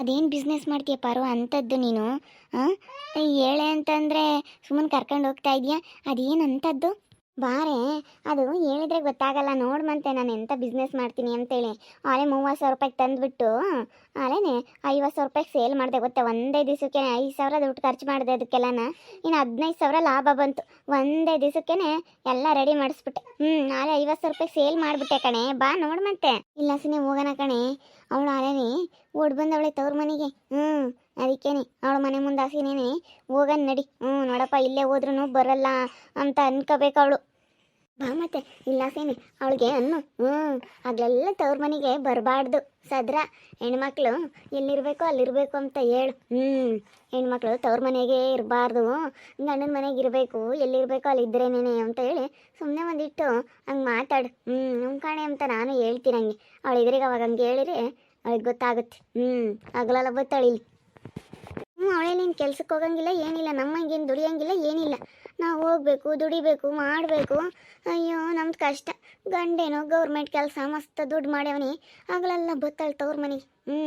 ಅದೇನು ಬಿಸ್ನೆಸ್ ಮಾಡ್ತೀಯ ಪಾರು ಅಂಥದ್ದು ನೀನು ಹಾಂ ಹೇಳೆ ಅಂತಂದರೆ ಸುಮ್ಮನೆ ಕರ್ಕೊಂಡು ಹೋಗ್ತಾ ಇದೆಯಾ? ಅದೇನು ಅಂಥದ್ದು ಬಾರೆ, ಅದು ಹೇಳಿದ್ರೆ ಗೊತ್ತಾಗಲ್ಲ. ನೋಡ್ಮಂತೆ ನಾನು ಎಂಥ ಬಿಸ್ನೆಸ್ ಮಾಡ್ತೀನಿ ಅಂತೇಳಿ. ಆಲೆ ಮೂವತ್ತು ಸಾವಿರ ರೂಪಾಯಿಗೆ ತಂದುಬಿಟ್ಟು, ಆಲೆನೇ ಐವತ್ತು ಸಾವಿರ ರೂಪಾಯಿಗೆ ಸೇಲ್ ಮಾಡಿದೆ. ಗೊತ್ತಾ? ಒಂದೇ ದಿವಸಕ್ಕೆ ಐದು ಸಾವಿರ ದುಡ್ಡು ಖರ್ಚು ಮಾಡಿದೆ ಅದಕ್ಕೆಲ್ಲನ ಇನ್ನು ಹದಿನೈದು ಸಾವಿರ ಲಾಭ ಬಂತು. ಒಂದೇ ದಿವಸಕ್ಕೆ ಎಲ್ಲ ರೆಡಿ ಮಾಡಿಸ್ಬಿಟ್ಟೆ. ಹ್ಞೂ ಆಲೆ ಐವತ್ತು ಸಾವಿರ ರೂಪಾಯಿ ಸೇಲ್ ಮಾಡಿಬಿಟ್ಟೆ ಕಣೆ. ಬಾ ನೋಡ್ಮಂತೆ. ಇಲ್ಲ ಸುಮ್ಮನೆ ಹೋಗೋಣ ಕಣೆ. ಅವಳು ಆಲೇನೆ ಓಡ್ ಬಂದವಳೆ ತವ್ರ ಮನೆಗೆ. ಹ್ಞೂ ಅದಕ್ಕೇನೆ. ಅವಳ ಮನೆ ಮುಂದೆ ಹಸಿನೇನೆ ಹೋಗನ್ ನಡಿ. ಹ್ಞೂ ನೋಡಪ್ಪ, ಇಲ್ಲೇ ಹೋದ್ರೂ ಬರಲ್ಲ ಅಂತ ಅನ್ಕೋಬೇಕು ಅವಳು. ಬಾ ಮತ್ತೆ ಇಲ್ಲ ಸೇನೆ ಅವಳಿಗೆ ಅನ್ನು ಹ್ಞೂ ಆಗ್ಲೆಲ್ಲ ತವ್ರ ಮನೆಗೆ ಬರಬಾರ್ದು. ಸದ್ರ ಹೆಣ್ಮಕ್ಳು ಎಲ್ಲಿರಬೇಕು ಅಲ್ಲಿರಬೇಕು ಅಂತ ಹೇಳು. ಹ್ಞೂ ಹೆಣ್ಮಕ್ಳು ತವ್ರ ಮನೆಗೆ ಇರಬಾರ್ದು. ಗಂಡನ ಮನೆಗೆ ಇರಬೇಕು, ಎಲ್ಲಿರಬೇಕು ಅಲ್ಲಿ ಇದ್ರೇನೇನೆ ಅಂತ ಹೇಳಿ ಸುಮ್ಮನೆ ಒಂದಿಟ್ಟು ಹಂಗೆ ಮಾತಾಡು. ಹ್ಞೂ ಕಾಣೆ ಅಂತ ನಾನು ಹೇಳ್ತೀನಿ ಹಂಗೆ ಅವಳು ಇದ್ರಿಗೆ ಅವಾಗ ಹಂಗೆ ಹೇಳಿರಿ ಅವಳಿಗೆ ಗೊತ್ತಾಗುತ್ತೆ. ಹ್ಞೂ ಹಗಲೆಲ್ಲ ಬತ್ತಳಿಲಿ ಹ್ಞೂ ಅವಳೇನೇನು ಕೆಲ್ಸಕ್ಕೆ ಹೋಗಂಗಿಲ್ಲ, ಏನಿಲ್ಲ, ನಮ್ಮಂಗೇನು ದುಡಿಯಂಗಿಲ್ಲ, ಏನಿಲ್ಲ. ನಾವು ಹೋಗ್ಬೇಕು, ದುಡಿಬೇಕು, ಮಾಡಬೇಕು. ಅಯ್ಯೋ, ನಮ್ದು ಕಷ್ಟ. ಗಂಡೇನೋ ಗೌರ್ಮೆಂಟ್ ಕೆಲಸ, ಮಸ್ತ್ ದುಡ್ಡು ಮಾಡ್ಯವನಿ. ಆಗಲೆಲ್ಲ ಬತ್ತಾಳೆ ತವ್ರ ಮನೆಗೆ ಹ್ಞೂ,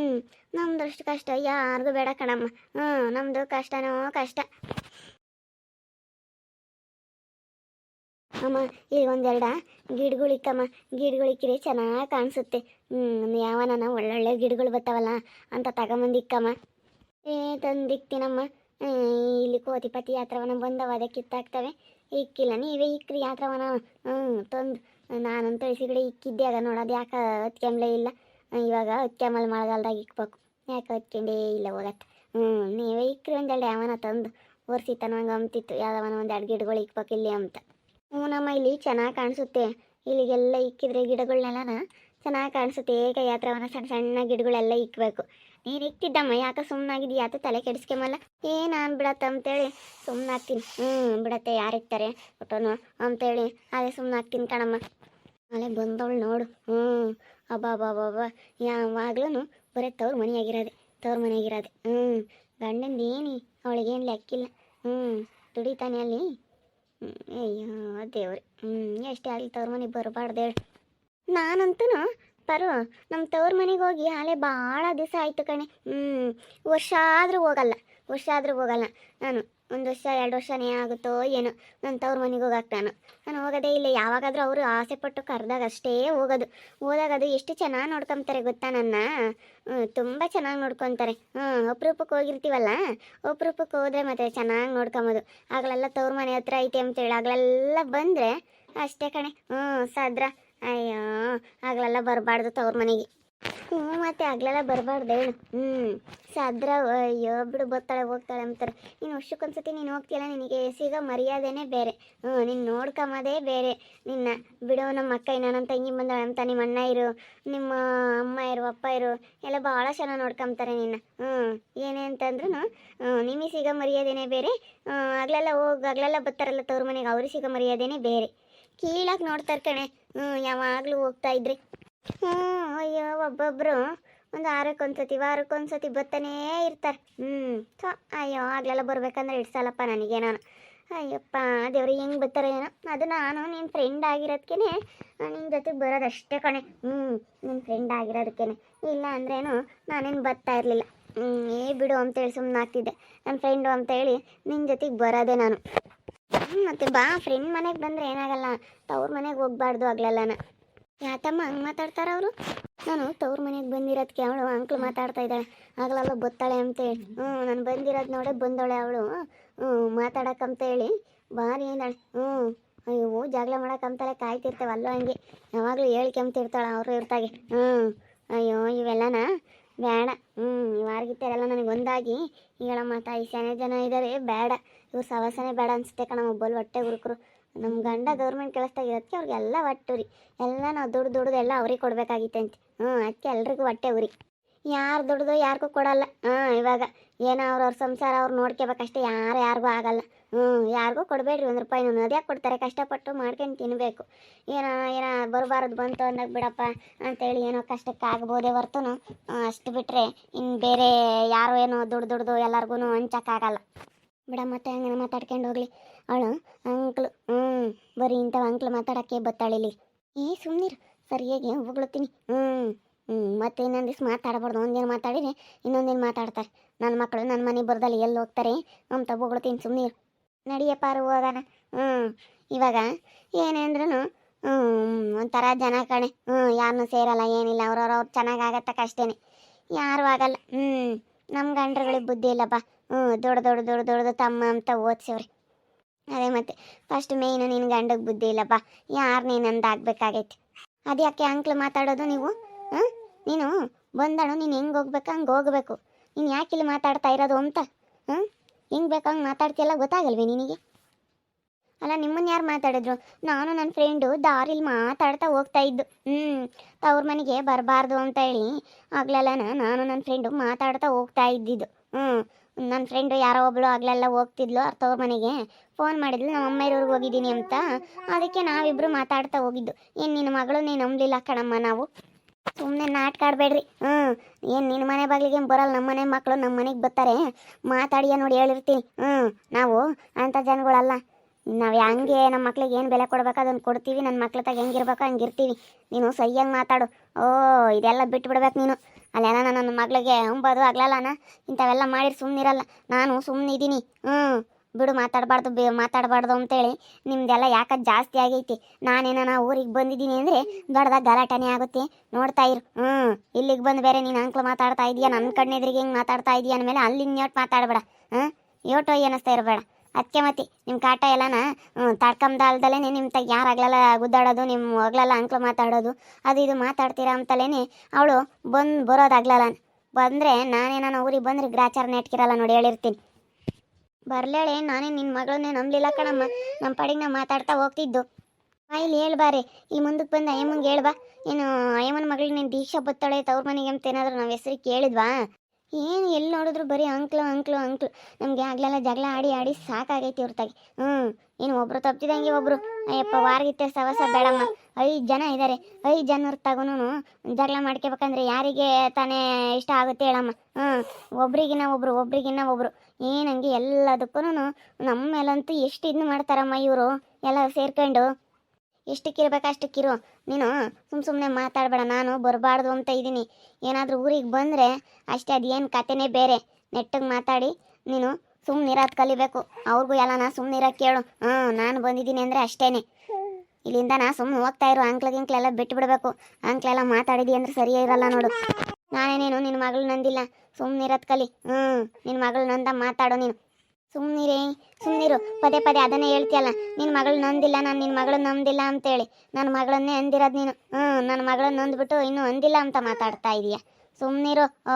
ನಮ್ದಷ್ಟು ಕಷ್ಟ, ಯಾರಿಗೂ ಬೇಡ ಕಣಮ್ಮ. ಹ್ಞೂ ನಮ್ಮದು ಕಷ್ಟನೋ ಕಷ್ಟ. ಅಮ್ಮ ಈಗ ಒಂದೆರಡ. ಗಿಡಗಳಿಕ್ಕಮ್ಮ ಗಿಡಗಳಿಕ್ಕಿರಿ ಚೆನ್ನಾಗಿ ಕಾಣಿಸುತ್ತೆ. ಹ್ಞೂ ಯಾವನ ಒಳ್ಳೊಳ್ಳೆ ಗಿಡಗಳು ಬರ್ತಾವಲ್ಲ ಅಂತ ತಗೊಂಬಂದಿಕ್ಕಮ್ಮ. ಏ ತಂದಿಕ್ತಿ ನಮ್ಮ. ಇಲ್ಲಿ ಕೋತಿಪತಿ ಯಾತ್ರವನ ಬಂದವ ಅದಕ್ಕೆ ಕಿತ್ತಾಕ್ತವೆ ಇಕ್ಕಿಲ್ಲ ನೀವೇ ಇಕ್ಕ್ರಿ ಯಾತ್ರವನ. ಹ್ಞೂ ತಂದು ನಾನಂತೂ ಇಕ್ಕಿದ್ದೆ ಅದ ನೋಡೋದು ಯಾಕೆ ಹತ್ಕೆಂಬ್ಲೇ ಇಲ್ಲ. ಇವಾಗ ಹತ್ಕೆಂಬಲ್ ಮಳೆಗಾಲದಾಗ ಇಕ್ಬೇಕು. ಯಾಕೆ ಹತ್ಕೊಂಡೇ ಇಲ್ಲ ಹೋಗತ್ತೆ ಹ್ಞೂ ನೀವೇ ಇಕ್ರಿ ಒಂದೆರಡು ಯಾವನ ತಂದು. ಒರ್ಸಿ ಅಂತಿತ್ತು ಯಾವ್ದವನ ಎರಡು ಗಿಡಗಳು ಇಕ್ಬೇಕು ಇಲ್ಲಿ ಅಂತ. ಹ್ಞೂ ನಮ್ಮ ಇಲ್ಲಿ ಚೆನ್ನಾಗಿ ಕಾಣಿಸುತ್ತೆ. ಇಲ್ಲಿಗೆಲ್ಲ ಇಕ್ಕಿದ್ರೆ ಗಿಡಗಳನ್ನೆಲ್ಲನ ಚೆನ್ನಾಗಿ ಕಾಣಿಸುತ್ತೆ. ಏಕ ಯಾತ್ರವನ ಸಣ್ಣ ಸಣ್ಣ ಗಿಡಗಳೆಲ್ಲ ಇಕ್ಬೇಕು. ನೀನು ಇಕ್ತಿದ್ದಮ್ಮ ಯಾಕೆ ಸುಮ್ಮನಾಗಿದ್ದೀಯ ಯಾತ ತಲೆ ಕೆಡಿಸ್ಕೊಂಬಲ್ಲ ಏ, ನಾನು ಬಿಡತ್ತ ಅಂತೇಳಿ. ಸುಮ್ಮನಾಗ್ತೀನಿ ಹ್ಞೂ ಬಿಡತ್ತೆ, ಯಾರು ಇಕ್ತಾರೆ ಫೋಟೋನು ಅಂತೇಳಿ. ಅದೇ ಸುಮ್ಮನಾಗ್ತೀನಿ ಕಣಮ್ಮ. ಅಲ್ಲೇ ಬಂದವಳು ನೋಡು. ಹ್ಞೂ ಅಬ್ಬಾ ಅಬ್ಬಾ ಯಾವಾಗ್ಲೂ ಬರೀ ತವ್ರ ಮನೆಯಾಗಿರೋದೆ. ತವ್ರ ಮನೆಯಾಗಿರೋದೆ. ಹ್ಞೂ ಗಂಡಂದು ಏನು ಅವಳಿಗೇನು ಲೆಕ್ಕಿಲ್ಲ. ಹ್ಞೂ ದುಡಿತಾನೆ ಅಲ್ಲಿ? ಅಯ್ಯೋ, ದೇವ್ರಿ. ಹ್ಞೂ ಎಷ್ಟೇ ಆಗಲಿ ತವ್ರ ಮನೆಗೆ ಬರಬಾರ್ದು ಹೇಳಿ. ನಾನಂತೂ ಪರು ನಮ್ಮ ತವ್ರ ಮನೆಗೆ ಹೋಗಿ ಹಾಲೆ ಭಾಳ ದಿವಸ ಆಯಿತು ಕಣೆ. ಹ್ಞೂ ವರ್ಷ ಆದರೂ ಹೋಗಲ್ಲ, ವರ್ಷ ಆದರೂ ಹೋಗಲ್ಲ. ನಾನು ಒಂದು ವರ್ಷ, ಎರಡು ವರ್ಷನೇ ಆಗುತ್ತೋ ಏನೋ ನನ್ನ ತವ್ರ ಮನೆಗೆ ಹೋಗಕ್ಕೆ ನಾನು. ನಾನು ಹೋಗೋದೇ ಇಲ್ಲ, ಯಾವಾಗಾದರೂ ಅವರು ಆಸೆ ಪಟ್ಟು ಕರೆದಾಗ ಅಷ್ಟೇ ಹೋಗೋದು. ಹೋದಾಗ ಅದು ಎಷ್ಟು ಚೆನ್ನಾಗಿ ನೋಡ್ಕೊತಾರೆ ಗೊತ್ತಾ ನನ್ನ? ತುಂಬ ಚೆನ್ನಾಗಿ ನೋಡ್ಕೊತಾರೆ. ಹ್ಞೂ ಅಪರೂಪಕ್ಕೆ ಹೋಗಿರ್ತೀವಲ್ಲ ಅಪರೂಪಕ್ಕೆ ಹೋದ್ರೆ ಮತ್ತೆ ಚೆನ್ನಾಗಿ ನೋಡ್ಕೊಂಬೋದು. ಆಗಲೆಲ್ಲ ತವ್ರ ಮನೆ ಹತ್ರ ಐತೆ ಅಂತೇಳಿ ಆಗಲೆಲ್ಲ ಬಂದರೆ ಅಷ್ಟೇ ಕಣೆ. ಹ್ಞೂ ಸದ್ರ ಅಯ್ಯೋ ಆಗ್ಲೆಲ್ಲ ಬರಬಾರ್ದು ತವ್ರ ಮನೆಗೆ. ಹ್ಞೂ ಮತ್ತೆ ಆಗ್ಲೆಲ್ಲ ಬರಬಾರ್ದು ಹೇಳು. ಹ್ಞೂ ಸದ್ರ, ಅಯ್ಯೋ, ಬಿಡು ಬರ್ತಾಳೆ ಹೋಗ್ತಾಳೆ ಅಂತಾರೆ. ನೀನು ವರ್ಷಕ್ಕೊಂದ್ಸತಿ ನೀನು ಹೋಗ್ತೀಯಲ್ಲ, ನಿನಗೆ ಸಿಗೋ ಮರ್ಯಾದೆನೇ ಬೇರೆ. ಹ್ಞೂ, ನೀನು ನೋಡ್ಕೊಂಬೋದೇ ಬೇರೆ. ನಿನ್ನ ಬಿಡು, ನಮ್ಮ ಅಕ್ಕ ನನ್ನ ತಂಗಿ ಬಂದಾಳೆ ಅಂತ ನಿಮ್ಮ ಅಣ್ಣ ಇರು, ನಿಮ್ಮ ಅಮ್ಮ ಇರು, ಅಪ್ಪ ಇರು, ಎಲ್ಲ ಭಾಳ ಚೆನ್ನಾಗಿ ನೋಡ್ಕೊಂತಾರೆ ನಿನ್ನ. ಹ್ಞೂ, ಏನೇ ಅಂತಂದ್ರೂ ನಿಮಗೆ ಸಿಗೋ ಮರ್ಯಾದೆನೇ ಬೇರೆ. ಆಗ್ಲೆಲ್ಲ ಹೋಗಿ ಆಗ್ಲೆಲ್ಲ ಬರ್ತಾರಲ್ಲ ತವ್ರ ಮನೆಗೆ, ಅವ್ರಿಗೆ ಸಿಗೋ ಮರ್ಯಾದೆನೇ ಬೇರೆ. ಕೀಳಾಗಿ ನೋಡ್ತಾರೆ ಕಣೆ. ಹ್ಞೂ ಯಾವಾಗಲೂ ಹೋಗ್ತಾ ಇದ್ರಿ. ಹ್ಞೂ ಅಯ್ಯೋ ಒಬ್ಬೊಬ್ಬರು ಒಂದು ವಾರಕ್ಕೊಂದ್ಸತಿ ವಾರಕ್ಕೊಂದ್ಸತಿ ಬರ್ತಾನೇ ಇರ್ತಾರೆ. ಹ್ಞೂ ಸೊ ಅಯ್ಯೋ, ಆಗ್ಲೆಲ್ಲ ಬರ್ಬೇಕಂದ್ರೆ ಇಡ್ಸಲ್ಲಪ್ಪ ನನಗೆ ನಾನು. ಅಯ್ಯಪ್ಪ, ದೇವ್ರು, ಹೆಂಗೆ ಬರ್ತಾರೆ ಏನೋ. ಅದು ನಾನು ನಿನ್ನ ಫ್ರೆಂಡ್ ಆಗಿರೋದ್ಕೇನೆ ನಿನ್ನ ಜೊತೆಗೆ ಬರೋದಷ್ಟೇ ಕಣೆ. ಹ್ಞೂ ನಿನ್ನ ಫ್ರೆಂಡ್ ಆಗಿರೋದಕ್ಕೇನೆ. ಇಲ್ಲ ಅಂದ್ರೇನು ನಾನೇನು ಬರ್ತಾ ಇರಲಿಲ್ಲ. ಏ, ಬಿಡು ಅಂತೇಳಿ ಸುಮ್ಮನೆ ಆಗ್ತಿದ್ದೆ ನನ್ನ ಫ್ರೆಂಡು ಅಂತೇಳಿ ನಿನ್ನ ಜೊತೆಗೆ ಬರೋದೆ ನಾನು. ಮತ್ತೆ ಬಾ ಫ್ರೆಂಡ್ ಮನೆಗೆ ಬಂದ್ರೆ ಏನಾಗಲ್ಲ. ತವ್ರ ಮನೆಗೆ ಹೋಗ್ಬಾರ್ದು ಆಗ್ಲಲ್ಲನ. ಯಾತಮ್ಮ ಹಂಗೆ ಮಾತಾಡ್ತಾರ ಅವರು? ನಾನು ತವ್ರ ಮನೆಗೆ ಬಂದಿರೋದಕ್ಕೆ ಅವಳು ಅಂಕ್ಳು ಮಾತಾಡ್ತಾ ಇದ್ದಾಳೆ. ಆಗ್ಲೆಲ್ಲ ಬತ್ತಾಳೆ ಅಂತೇಳಿ ಹ್ಞೂ ನಾನು ಬಂದಿರೋದು ನೋಡೇ ಬಂದವಳೆ ಅವಳು. ಹ್ಞೂ ಮಾತಾಡಕ್ಕಂತೇಳಿ. ಭಾರಿ ಏನಾಳೆ ಹ್ಞೂ ಅಯ್ಯೋ, ಜಗಳ ಮಾಡೋಕ್ಕಂತಲೇ ಕಾಯ್ತಿರ್ತೇವೆ ಅಲ್ಲೋ ಹಂಗೆ. ಯಾವಾಗಲೂ ಹೇಳ್ಕೊಂತಿರ್ತಾಳೆ ಅವರು ಇರ್ತಾಗೆ ಹ್ಞೂ ಅಯ್ಯೋ, ಇವೆಲ್ಲನ? ಬೇಡ. ಹ್ಞೂ ಆರ್ಗಿತ್ತಾರೆಲ್ಲ ನನಗೆ ಒಂದಾಗಿ. ಹೇಳಮ್ಮ ತಾಯಿ ಸೆನೆ ಜನ ಇದ್ದಾರೆ ಬೇಡ. ಇವ್ರು ಸವಾಸನೆ ಬೇಡ ಅನ್ಸುತ್ತೆ ಕಣ ಒಬ್ಬಲ್ ಹೊಟ್ಟೆ ಹುಡುಕರು ನಮ್ಮ ಗಂಡ ಗೌರ್ಮೆಂಟ್ ಕೆಲಸದಾಗ ಇರೋದಕ್ಕೆ ಅವ್ರಿಗೆಲ್ಲ ಹೊಟ್ಟೆ ಉರಿ. ಎಲ್ಲ ನಾವು ದುಡ್ಡು ದುಡ್ದು ಎಲ್ಲ ಅವ್ರಿಗೆ ಕೊಡ್ಬೇಕಾಗಿತ್ತೆ ಅಂತ. ಹ್ಞೂ ಅದಕ್ಕೆ ಎಲ್ರಿಗೂ ಹೊಟ್ಟೆ ಉರಿ. ಯಾರು ದುಡ್ದು ಯಾರಿಗೂ ಕೊಡಲ್ಲ. ಹಾಂ ಇವಾಗ ಏನೋ ಅವ್ರವ್ರ ಸಂಸಾರ ಅವ್ರು ನೋಡ್ಕೋಬೇಕಷ್ಟೇ. ಯಾರು ಯಾರಿಗೂ ಆಗಲ್ಲ. ಹ್ಞೂ ಯಾರಿಗೂ ಕೊಡಬೇಡ್ರಿ ಒಂದು ರೂಪಾಯಿ ಅದ್ಯಾಕೆ ಕೊಡ್ತಾರೆ? ಕಷ್ಟಪಟ್ಟು ಮಾಡ್ಕೊಂಡು ತಿನ್ನಬೇಕು ಏನೋ ಏನೋ ಬರಬಾರದು ಬಂತು ಅಂದಾಗ ಬಿಡಪ್ಪ ಅಂತೇಳಿ ಏನೋ ಕಷ್ಟಕ್ಕೆ ಆಗ್ಬೋದೇ ಹೊರ್ತು ಅಷ್ಟು ಬಿಟ್ಟರೆ ಇನ್ನು ಬೇರೆ ಯಾರು ಏನೋ ದುಡ್ಡು ದುಡ್ದು ಎಲ್ಲರಿಗೂ ಹಂಚಕ್ಕಾಗಲ್ಲ. ಬಿಡ ಮತ್ತೆ ಹಂಗೆ ಮಾತಾಡ್ಕೊಂಡು ಹೋಗ್ಲಿ. ಅವಳು, ಅಂಕ್ಲು ಹ್ಞೂ ಬರೀ ಇಂಥವು ಅಂಕ್ಲು ಮಾತಾಡೋಕ್ಕೆ ಬತ್ತಾಳಿಲಿ ಏ ಸುಮ್ಮನಿರು ಸರಿಯಾಗಿ ಹೋಗ್ಲತ್ತೀನಿ ಹ್ಞೂ ಹ್ಞೂ ಮತ್ತೆ ಇನ್ನೊಂದು ದಿವ್ಸ ಮಾತಾಡ್ಬಾರ್ದು. ಒಂದೇನು ಮಾತಾಡಿದ್ರೆ ಇನ್ನೊಂದಿನ ಮಾತಾಡ್ತಾರೆ? ನನ್ನ ಮಕ್ಕಳು ನನ್ನ ಮನೆ ಬರ್ದಲ್ಲಿ ಎಲ್ಲಿ ಹೋಗ್ತಾರೆ? ಅಂತ ಹೋಗ್ಲತ್ತೀನಿ ಸುಮ್ಮನೆ ನಡಿಯಪ್ಪ ಹೋಗೋಣ. ಹ್ಞೂ ಇವಾಗ ಏನಂದ್ರೂ ಹ್ಞೂ ಒಂಥರ ಜನ ಕಣೆ. ಹ್ಞೂ ಯಾರನ್ನೂ ಸೇರಲ್ಲ, ಏನಿಲ್ಲ, ಅವ್ರವ್ರು ಅವ್ರು ಅಷ್ಟೇನೆ ಯಾರೂ ಆಗಲ್ಲ. ಹ್ಞೂ ನಮ್ಮ ಗಂಡ್ರುಗಳಿಗೆ ಬುದ್ಧಿ ಇಲ್ಲಪ್ಪ. ಹ್ಞೂ ದೊಡ್ಡ ದೊಡ್ಡ ದೊಡ್ಡ ದೊಡ್ಡದು ತಮ್ಮ ಅಂತ ಓದಿಸವ್ರಿ. ಅದೇ ಮತ್ತೆ ಫಸ್ಟ್ ಮೇಯ್ನು ನಿನ್ನ ಗಂಡಗೆ ಬುದ್ಧಿ ಇಲ್ಲಪ್ಪ. ಯಾರು ನೀನಂದು ಆಗ್ಬೇಕಾಗೈತಿ. ಅದ್ಯಾಕೆ ಅಂಕ್ಲು ಮಾತಾಡೋದು ನೀವು? ಹಾಂ? ನೀನು ಬಂದಳು, ನೀನು ಹೆಂಗೆ ಹೋಗ್ಬೇಕು, ಹಂಗೆ ಹೋಗ್ಬೇಕು. ನೀನು ಯಾಕೆ ಇಲ್ಲಿ ಮಾತಾಡ್ತಾ ಇರೋದು ಅಂತ? ಹಾಂ? ಹೆಂಗೆ ಬೇಕು ಹಂಗೆ ಮಾತಾಡ್ತಿಯಲ್ಲ ಗೊತ್ತಾಗಲ್ವೇ ನಿನಗೆ? ಅಲ್ಲ ನಿಮ್ಮನ್ನ ಯಾರು ಮಾತಾಡಿದ್ರು? ನಾನು ನನ್ನ ಫ್ರೆಂಡು ದಾರಿಲಿ ಮಾತಾಡ್ತಾ ಹೋಗ್ತಾ ಇದ್ದು. ಹ್ಞೂ ತವ್ರ ಮನೆಗೆ ಬರಬಾರ್ದು ಅಂತ ಹೇಳಿ ಆಗ್ಲೆಲ್ಲನ ನಾನು ನನ್ನ ಫ್ರೆಂಡು ಮಾತಾಡ್ತಾ ಹೋಗ್ತಾ ಇದ್ದಿದ್ದು. ಹ್ಞೂ ನನ್ನ ಫ್ರೆಂಡು ಯಾರೋ ಒಬ್ಳು ಆಗ್ಲೆಲ್ಲ ಹೋಗ್ತಿದ್ಲು, ಅವ್ರ ತವ್ರ ಮನೆಗೆ ಫೋನ್ ಮಾಡಿದ್ಲು. ನಮ್ಮ ಅಮ್ಮ ಇರೋರ್ಗೆ ಹೋಗಿದ್ದೀನಿ ಅಂತ. ಅದಕ್ಕೆ ನಾವಿಬ್ಬರು ಮಾತಾಡ್ತಾ ಹೋಗಿದ್ದು. ಏನು ನಿನ್ನ ಮಗಳು ನೀನು ನಂಬಲಿಲ್ಲ ಕಣಮ್ಮ ನಾವು? ಸುಮ್ಮನೆ ನಾಟಕ ಆಡಬೇಡ್ರಿ. ಹ್ಞೂ ಏನು ನಿನ್ನ ಮನೆ ಬಾಗಿಲಿಗೆ ಬರಲ್ಲ ನಮ್ಮ ಮನೆ ಮಕ್ಕಳು ನಮ್ಮ ಮನೆಗೆ ಬರ್ತಾರೆ. ಮಾತಾಡಿಯ ನೋಡಿ ಹೇಳಿರ್ತೀನಿ. ಹ್ಞೂ ನಾವು ಅಂಥ ಜನಗಳಲ್ಲ. ನಾವು ಹೆಂಗೆ ನಮ್ಮ ಮಕ್ಳಿಗೆ ಏನು ಬೆಲೆ ಕೊಡ್ಬೇಕು ಅದನ್ನು ಕೊಡ್ತೀವಿ ನನ್ನ ಮಕ್ಳ ತಾಗ ಹೆಂಗಿರ್ಬೇಕು ಹಂಗಿರ್ತೀವಿ ನೀನು ಸರಿಯಾಗಿ ಮಾತಾಡು. ಓ, ಇದೆಲ್ಲ ಬಿಟ್ಟು ಬಿಡ್ಬೇಕು ನೀನು. ಅಲ್ಲೇನ, ನನ್ನ ಮಗಳಿಗೆ ಅಂಬೋದು ಆಗ್ಲಲ್ಲನ? ಇಂಥವೆಲ್ಲ ಮಾಡಿರಿ ಸುಮ್ಮನಿರಲ್ಲ ನಾನು ಸುಮ್ಮನಿದ್ದೀನಿ ಹ್ಞೂ ಬಿಡು ಮಾತಾಡಬಾರ್ದು, ಬಿ ಮಾತಾಡಬಾರ್ದು ಅಂತೇಳಿ ನಿಮ್ದೆಲ್ಲ ಯಾಕೆ ಜಾಸ್ತಿ ಆಗೈತಿ? ನಾನೇನ ಊರಿಗೆ ಬಂದಿದ್ದೀನಿ ಅಂದರೆ ದೊಡ್ಡದಾಗ ಗಲಾಟನೆ ಆಗುತ್ತೆ. ನೋಡ್ತಾ ಇರು. ಹ್ಞೂ ಇಲ್ಲಿಗೆ ಬಂದು ಬೇರೆ ನೀನು ಅಂಕ್ಲು ಮಾತಾಡ್ತಾ ಇದೀಯ? ನನ್ನ ಕಣ್ಣೆದ್ರಿಗೆ ಹಿಂಗೆ ಮಾತಾಡ್ತಾ ಇದೀಯ ಅಂದಮೇಲೆ ಅಲ್ಲಿ ಇನ್ನೊಟ್ಟು ಮಾತಾಡಬೇಡ. ಹಾಂ ಯೋಟೋ ಏನಿಸ್ತಾ ಇರಬೇಡ. ಅದಕ್ಕೆ ಮತ್ತೆ ನಿಮ್ಮ ಕಾಟ ಎಲ್ಲನ ತಡ್ಕಂದಲ್ದಲೇ ನಿಮ್ಮ ತಗ ಯಾರು ಗುದ್ದಾಡೋದು ನಿಮ್ಮ ಹೋಗ್ಲಲ್ಲ ಅಂಕ್ಲು ಮಾತಾಡೋದು. ಅದು ಇದು ಮಾತಾಡ್ತೀರಾ ಅಂತಲೇ ಅವಳು ಬಂದು ಬರೋದಾಗ್ಲಲ್ಲ ಬಂದರೆ ನಾನೇನೋ ನಾನು ಊರಿಗೆ ಬಂದರೆ ಗ್ರಾಚಾರ ನೆಟ್ಕಿರಲ್ಲ ನೋಡಿ ಹೇಳಿರ್ತೀನಿ. ಬರ್ಲೇಳೆ ನಾನೇ ನಿನ್ನ ಮಗಳನ್ನೇ ನಂಬಲಿಲ್ಲ ಕಣಮ್ಮ. ನಮ್ಮ ಪಡಿಗೆ ನಾ ಮಾತಾಡ್ತಾ ಹೋಗ್ತಿದ್ದು. ಇಲ್ಲಿ ಹೇಳ್ಬಾರೆ ಈ ಮುಂದಕ್ಕೆ ಬಂದು ಅಯ್ಯಮ್ಮಂಗೆ ಹೇಳ್ಬಾ ಏನು, ಅಯ್ಯಮ್ಮನ ಮಗಳಿಗೆ ನೀನು ದೀಕ್ಷಾ ಬತ್ತಾಳೆ, ತವ್ರ ಮನೆಗೆ ಅಂತ ಏನಾದರೂ ನಾವು ಹೆಸರು ಕೇಳಿದ್ವಾ? ಏನು ಎಲ್ಲಿ ನೋಡಿದ್ರು ಬರೀ ಅಂಕ್ಲು ಅಂಕ್ಲು ಅಂಕ್ಲು. ನಮಗೆ ಆಗ್ಲೆಲ್ಲ ಜಗಳ ಆಡಿ ಆಡಿ ಸಾಕಾಗೈತಿ ಹೊರತಾಗಿ ತಾಗಿ ಹ್ಞೂ ಏನು ಒಬ್ರು ತಪ್ಪಿದಂಗೆ ಒಬ್ರು. ಅಯ್ಯಪ್ಪ ವಾರಗಿತ್ತೆ ಸವಸ ಬೇಡಮ್ಮ. ಐದು ಜನ ಇದ್ದಾರೆ ಐದು ಜನರು ತಗೊಂಡು ಜಗಳ ಮಾಡ್ಕೋಬೇಕಂದ್ರೆ ಯಾರಿಗೆ ತಾನೇ ಇಷ್ಟ ಆಗುತ್ತೆ ಹೇಳಮ್ಮ. ಹ್ಞೂ ಒಬ್ರಿಗಿನ್ನ ಒಬ್ರು ಒಬ್ರಿಗಿನ್ನ ಒಬ್ರು. ಏನಂಗೆ ಎಲ್ಲದಕ್ಕೂ ನಮ್ಮ ಮೇಲಂತೂ ಎಷ್ಟು ಇದನ್ನ ಮಾಡ್ತಾರಮ್ಮ ಇವರು? ಎಲ್ಲ ಸೇರ್ಕೊಂಡು. ಎಷ್ಟಕ್ಕಿರ್ಬೇಕು ಅಷ್ಟಕ್ಕಿರು ನೀನು ಸುಮ್ಮ ಸುಮ್ಮನೆ ಮಾತಾಡಬೇಡ, ನಾನು ಬರಬಾರ್ದು ಅಂತ ಇದ್ದೀನಿ. ಏನಾದರೂ ಊರಿಗೆ ಬಂದರೆ ಅಷ್ಟೇ, ಅದೇನು ಕತೆನೇ ಬೇರೆ. ನೆಟ್ಟಗೆ ಮಾತಾಡಿ, ನೀನು ಸುಮ್ಮನೆ ಇರೋದು ಕಲಿಬೇಕು. ಅವ್ರಿಗೂ ಎಲ್ಲ ನಾ ಸುಮ್ಮನೆ ಇರೋಕೆ ಕೇಳು. ಹಾಂ, ನಾನು ಬಂದಿದ್ದೀನಿ ಅಂದರೆ ಅಷ್ಟೇನೆ. ಇಲ್ಲಿಂದ ನಾ ಸುಮ್ಮನೆ ಹೋಗ್ತಾ ಇರು. ಅಂಕ್ಲ ಗಿಂಕ್ಲೆಲ್ಲ ಬಿಟ್ಟು ಅಂಕ್ಲೆಲ್ಲ ಮಾತಾಡಿದಿ ಅಂದರೆ ಸರಿಯೇ ಇರಲ್ಲ ನೋಡು. ನಾನೇನೇನು ನಿನ್ನ ಮಗಳು ನಂದಿಲ್ಲ. ಸುಮ್ಮನೆ ಇರೋದು ಕಲಿ. ಹ್ಮ್ ನಿನ್ನ ಮಗಳು ನಂದ ಮಾತಾಡೋ ನೀನು. ಸುಮ್ಮನಿರೇ ಸುಮ್ಮನಿರು ಪದೇ ಪದೇ ಅದನ್ನೇ ಹೇಳ್ತಿಯಲ್ಲ ನಿನ್ನ ಮಗಳು ನಂದಿಲ್ಲ, ನಾನು ನಿನ್ನ ಮಗಳು ನಂದಿಲ್ಲ ಅಂತೇಳಿ. ನನ್ನ ಮಗಳನ್ನೇ ಅಂದಿರೋದು ನೀನು. ಹ್ಮ್ ನನ್ನ ಮಗಳನ್ನ ನೊಂದ್ಬಿಟ್ಟು ಇನ್ನು ಅಂದಿಲ್ಲ ಅಂತ ಮಾತಾಡ್ತಾ ಇದೀಯ. ಸುಮ್ಮನಿರು ಓ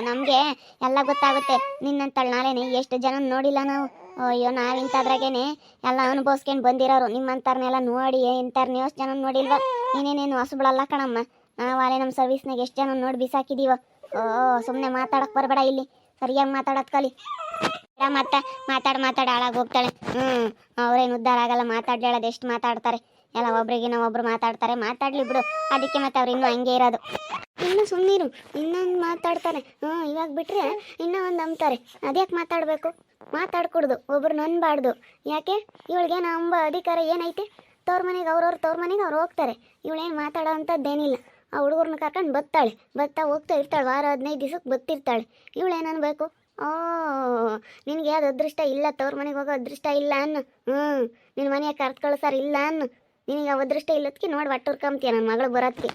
ನಮಗೆ ಎಲ್ಲ ಗೊತ್ತಾಗುತ್ತೆ. ನಿನ್ನಂತಳು ನಾಳೆನೆ ಎಷ್ಟು ಜನ ನೋಡಿಲ್ಲ ನಾವು. ಅಯ್ಯೋ ನಾವು ಇಂಥದ್ರಾಗೇನೆ ಎಲ್ಲ ಅನುಭವಿಸ್ಕೊಂಡು ಬಂದಿರೋರು. ನಿಮ್ಮಂಥವ್ರನ್ನೆಲ್ಲ ನೋಡಿ ಇಂಥವ್ರನ್ನ ಎಷ್ಟು ಜನ ನೋಡಿಲ್ವ? ನೀನೇನೇನು ಹೊಸಬಳಲ್ಲ ಕಣಮ್ಮ? ನಾವು ಅಲ್ಲೇ ನಮ್ಮ ಸರ್ವಿಸ್ನಾಗ ಎಷ್ಟು ಜನ ನೋಡಿ ಬಿಸಾಕಿದೀವ? ಓ ಸುಮ್ಮನೆ ಮಾತಾಡಕ್ಕೆ ಬರಬೇಡ ಇಲ್ಲಿ. ಸರಿಯಾಗಿ ಮಾತಾಡೋದ್ ಕಲಿ. ಮತ್ತೆ, ಮಾತಾಡಿ ಮಾತಾಡಿ, ಹಾಳಾಗಿ ಹೋಗ್ತಾಳೆ. ಹ್ಮ್, ಅವ್ರೇನು ಉದ್ಧಾರ ಆಗಲ್ಲ ಮಾತಾಡ್ಲಿ ಹೇಳೋದು ಎಷ್ಟು ಮಾತಾಡ್ತಾರೆ. ಎಲ್ಲ ಒಬ್ರಿಗಿನ ಒಬ್ರು ಮಾತಾಡ್ತಾರೆ. ಮಾತಾಡ್ಲಿ ಬಿಡು. ಅದಕ್ಕೆ ಮತ್ತೆ ಅವ್ರು ಇನ್ನೂ ಹಂಗೆ ಇರೋದು. ಇನ್ನು ಸುಮ್ಮನಿರು ಇನ್ನೊಂದು ಮಾತಾಡ್ತಾರೆ ಹ್ಞೂ ಇವಾಗ ಬಿಟ್ರೆ ಇನ್ನೂ ಒಂದು ಅಂಬ್ತಾರೆ. ಅದ್ಯಾಕೆ ಮಾತಾಡಬೇಕು? ಮಾತಾಡ್ಕೊಡ್ದು. ಒಬ್ರು ನನ್ಬಾರ್ದು. ಯಾಕೆ? ಇವಳಿಗೆ ಅಂಬ ಅಧಿಕಾರ ಏನೈತೆ? ತವ್ರ ಮನೆಗೆ ಅವ್ರವ್ರ ತವ್ರ ಮನೆಗೆ ಅವ್ರು ಹೋಗ್ತಾರೆ. ಇವಳೇನು ಮಾತಾಡೋ ಅಂಥದ್ದೇನಿಲ್ಲ ಆ ಹುಡುಗರನ್ನ ಕರ್ಕೊಂಡು ಬತ್ತಾಳೆ. ಬತ್ತಾ ಹೋಗ್ತಾ ಇರ್ತಾಳೆ, ವಾರ ಹದಿನೈದು ದಿವಸಕ್ಕೆ ಬತ್ತಿರ್ತಾಳೆ. ಇವಳು ಅನ್ಬೇಕು? ಓ, ನಿನಗೆ ಯಾವ್ದು ಅದೃಷ್ಟ ಇಲ್ಲ, ತವ್ರ ಮನೆಗೆ ಹೋಗೋ ಅದೃಷ್ಟ ಇಲ್ಲ ಅನ್ನು. ಹ್ಞೂ ನಿನ್ನ ಮನೆಗೆ ಕರ್ತ್ಕೊಳ್ಳೋ ಸರ್ ಇಲ್ಲ ಅನ್ನು. ನಿನಗೆ ಯಾವ ಅದೃಷ್ಟ ಇಲ್ಲದಕ್ಕೆ ನೋಡಿ ಒಟ್ಟುರ್ಕೊಂತೀಯ ನನ್ನ ಮಗಳು ಬರೋದಕ್ಕೆ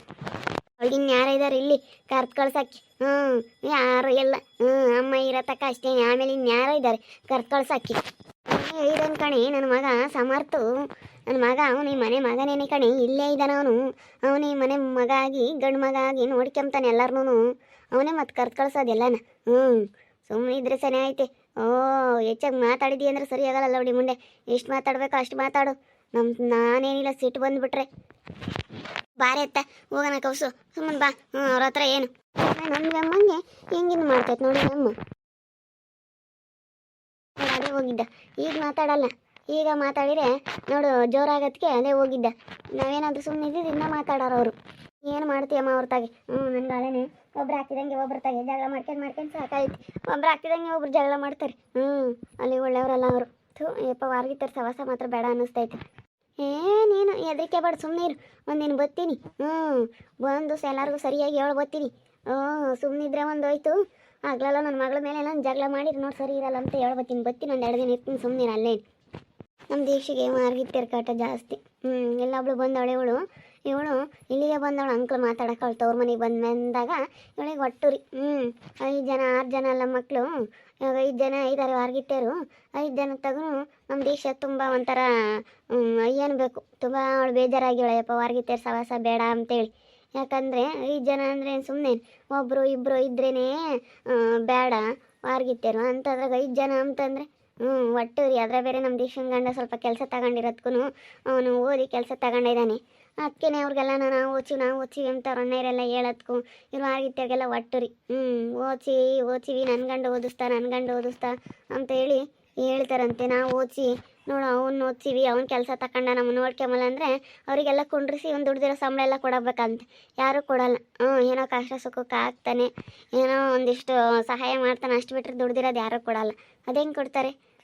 ಅವಳಿಗಿನ್ ಯಾರು ಇದ್ದಾರೆ ಇಲ್ಲಿ ಕರ್ತ್ ಕಳ್ಸಕ್ಕೆ. ಹ್ಞೂ ಯಾರು ಇಲ್ಲ. ಹ್ಞೂ ಅಮ್ಮ ಇರತಕ್ಕ ಅಷ್ಟೇ. ಆಮೇಲೆ ಇನ್ಯಾರೋ ಇದ್ದಾರೆ ಕರ್ತ್ ಕಳ್ಸಕ್ಕೆ. ಇದನ್ ಕಣೆ? ನನ್ನ ಮಗ ಸಮರ್ಥು. ನನ್ನ ಮಗ, ಅವನು ಮನೆ ಮಗನೇನೆ ಕಣೆ, ಇಲ್ಲೇ ಇದ್ದಾನ ಅವನು ಅವನು ಮನೆ ಮಗ ಆಗಿ ಗಂಡು ಮಗ ಆಗಿ ನೋಡ್ಕೊಂತಾನೆ ಎಲ್ಲಾರನು ಅವನೇ ಮತ್ತೆ ಕರ್ತ್ ಕಳ್ಸೋದೆಲ್ಲನ ಹ್ಞೂ ಸುಮ್ಮನೆ ಇದ್ರೆ ಸರಿ ಐತೆ ಓ, ಹೆಚ್ಚಾಗಿ ಮಾತಾಡಿದಿ ಅಂದ್ರೆ ಸರಿ ಆಗಲ್ಲ ನೋಡಿ ಮುಂದೆ. ಎಷ್ಟು ಮಾತಾಡ್ಬೇಕು ಅಷ್ಟು ಮಾತಾಡು. ನಮ್ಮ ನಾನೇನಿಲ್ಲ, ಸಿಟ್ಟು ಬಂದ್ಬಿಟ್ರೆ. ಬಾರೆ ಅತ್ತ, ಹೋಗೋಣ ಕೌಸು. ಸುಮ್ಮನೆ ಬಾ. ಹ್ಞೂ ಅವ್ರ ಹತ್ರ ಏನು? ನಮ್ಗೆ ಅಮ್ಮಂಗೆ ಹೆಂಗಿನ್ನು ಮಾಡ್ತೈತೆ ನೋಡಿ ನಮ್ಮ ಹೋಗಿದ್ದ. ಈಗ ಮಾತಾಡಲ್ಲ. ಈಗ ಮಾತಾಡಿದ್ರೆ ನೋಡು ಜೋರಾಗತ್ಗೆ ಅದೇ ಹೋಗಿದ್ದ. ನಾವೇನಾದ್ರೂ ಸುಮ್ಮನೆ ಇದ್ದಿದ್ದು ಇನ್ನೂ ಮಾತಾಡೋರು ಅವರು. ಏನು ಮಾಡ್ತೀಯಮ್ಮ ಅವ್ರ ತಾಗೆ ಹ್ಞೂ ನನ್ಗೆ ಅದೇನೆ, ಒಬ್ರು ಹಾಕಿದಂಗೆ ಒಬ್ರು ತಾಗೆ ಜಗಳ ಮಾಡ್ಕೊಂಡು ಮಾಡ್ಕೊಂಡು ಸಾಕಾಯ್ತು. ಒಬ್ರು ಹಾಕಿದಂಗೆ ಒಬ್ರು ಜಗಳ ಮಾಡ್ತಾರೆ. ಹ್ಞೂ ಅಲ್ಲಿ ಒಳ್ಳೆಯವರಲ್ಲ ಅವರು. ಥೂ, ಯಪ್ಪ ವಾರ್ಗಿತ್ತರ ಸವಾಸ ಮಾತ್ರ ಬೇಡ ಅನ್ನಿಸ್ತೈತೆ. ಏ, ನೀನು ಹೆದರಿಕೆ ಬೇಡ ಸುಮ್ಮನೆ ಇರು. ಒಂದಿನ ಬತ್ತೀನಿ. ಹ್ಞೂ ಬಂದು ಎಲ್ಲರಿಗೂ ಸರಿಯಾಗಿ ಹೇಳಿ ಬತ್ತೀನಿ. ಹ್ಞೂ ಸುಮ್ಮನಿದ್ರೆ ಒಂದು ಹೋಯ್ತು ಆಗ್ಲಲ್ಲ ನನ್ನ ಮಗಳ ಮೇಲೆ ನಾನು ಜಗಳ ಮಾಡಿರಿ ನೋಡಿ ಸರಿ ಇರಲ್ಲ ಅಂತ ಹೇಳ್ಬತ್ತೀನಿ. ಬತ್ತೀನಿ ಒಂದು ಎರಡು ದಿನ ಇರ್ತೀನಿ ಸುಮ್ಮನೆ ಅಲ್ಲೇ ನಮ್ಮ ದೀಕ್ಷೆಗೆ ಮಾರ್ಗಿತ್ತರ ಕಾಟ ಜಾಸ್ತಿ. ಹ್ಞೂ ಎಲ್ಲೊಬ್ಳು ಬಂದವಳೆ ಇವಳು. ಇವಳು ಇಲ್ಲಿಗೆ ಬಂದವಳು ಅಂಕಲ್ ಮಾತಾಡಕ್ಕೆ ಅವಳು ತವ್ರ ಮನೆಗೆ ಬಂದು ಬಂದಾಗ ಇವಳಿಗೆ ಒಟ್ಟು ರೀ ಹ್ಞೂ ಐದು ಜನ, ಆರು ಜನ ಅಲ್ಲ ಮಕ್ಕಳು ಇವಾಗ ಐದು ಜನ ಐದಾರು ವಾರ್ಗಿತ್ತೇರು ಐದು ಜನ ತಗೂ ನಮ್ಮ ದೇಶ ತುಂಬ ಒಂಥರ ಏನು ಬೇಕು. ತುಂಬ ಅವಳು ಬೇಜಾರಾಗಿವಳೆಯಪ್ಪ ವಾರ್ಗಿತ್ತೇರು ಸವಾಸ ಬೇಡ ಅಂತೇಳಿ. ಯಾಕಂದರೆ ಐದು ಜನ ಅಂದರೆ ಸುಮ್ಮನೆ ಒಬ್ಬರು ಇಬ್ಬರು ಇದ್ರೇ ಬೇಡ ವಾರ್ಗಿತ್ತೇರು ಅಂಥದ್ರಾಗ ಐದು ಜನ ಅಂತಂದರೆ ಹ್ಞೂ ಒಟ್ಟು ರೀ. ಅದ್ರ ಬೇರೆ ನಮ್ಮ ದೇಶನ ಗಂಡ ಸ್ವಲ್ಪ ಕೆಲಸ ತಗೊಂಡಿರೋದ್ಕು ಅವನು ಓದಿ ಕೆಲಸ ತಗೊಂಡಿದ್ದಾನೆ ಅದಕ್ಕೇನೆ ಅವ್ರಿಗೆಲ್ಲ ನಾನು ಓಚಿ ನಾವು ಓದ್ತೀವಿ ಅಂತ ಅವ್ರ ಅಣ್ಣರೆಲ್ಲ ಹೇಳೋದ್ಕು. ಇವ್ರು ಆಗಿದ್ದಾಗೆಲ್ಲ ಒಟ್ಟು ರೀ. ಹ್ಞೂ ಓದ್ಸಿ ಓದ್ತೀವಿ ನನ್ನ ಗಂಡ ಓದಿಸ್ತಾ ನನ್ನ ಗಂಡ ಓದಿಸ್ತಾ ಅಂತ ಹೇಳಿ ಹೇಳ್ತಾರಂತೆ. ನಾವು ಓದಿಸಿ, ನೋಡು, ಅವ್ನು ಓದ್ತೀವಿ ಅವ್ನ ಕೆಲಸ ತಗೊಂಡ ನಮ್ಮ ನೋಡ್ಕೊಂಬಲ್ಲ ಅಂದರೆ ಅವರಿಗೆಲ್ಲ ಕುಂಡ್ರಿಸಿ ಒಂದು ದುಡ್ದಿರೋ ಸಂಬಳ ಎಲ್ಲ ಕೊಡಬೇಕಂತ. ಯಾರೂ ಕೊಡಲ್ಲ. ಹ್ಞೂ ಏನೋ ಕಷ್ಟ ಸುಖಕ್ಕೆ ಆಗ್ತಾನೆ. ಏನೋ ಒಂದಿಷ್ಟು ಸಹಾಯ ಮಾಡ್ತಾನೆ. ಅಷ್ಟು ಬಿಟ್ಟರೆ ದುಡ್ದಿರೋದು ಯಾರೂ ಕೊಡಲ್ಲ. ಅದೇಂಗೆ ಕೊಡ್ತಾರೆ?